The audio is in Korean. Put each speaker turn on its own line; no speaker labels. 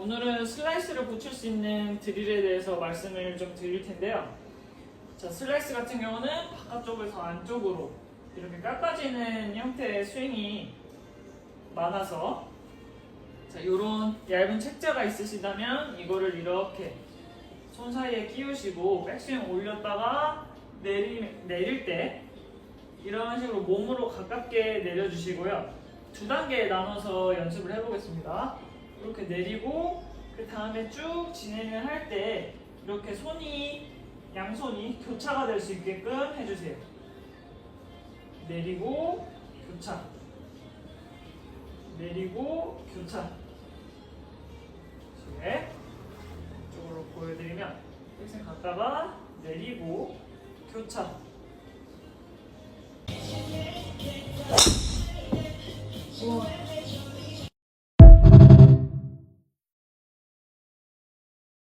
오늘은 슬라이스를 붙일 수 있는 드릴에 대해서 말씀을 좀 드릴 텐데요. 자, 슬라이스 같은 경우는 바깥쪽에서 안쪽으로 이렇게 깎아지는 형태의 스윙이 많아서 자, 이런 얇은 책자가 있으시다면 이거를 이렇게 손 사이에 끼우시고 백스윙 올렸다가 내리, 내릴 때 이런 식으로 몸으로 가깝게 내려주시고요. 두 단계 나눠서 연습을 해보겠습니다. 이렇게 내리고 그 다음에 쭉 진행을 할 때 이렇게 손이 양손이 교차가 될 수 있게끔 해주세요. 내리고 교차 내리고 교차 이렇게 이쪽으로 보여드리면 백생 갔다가 내리고 교차 우와.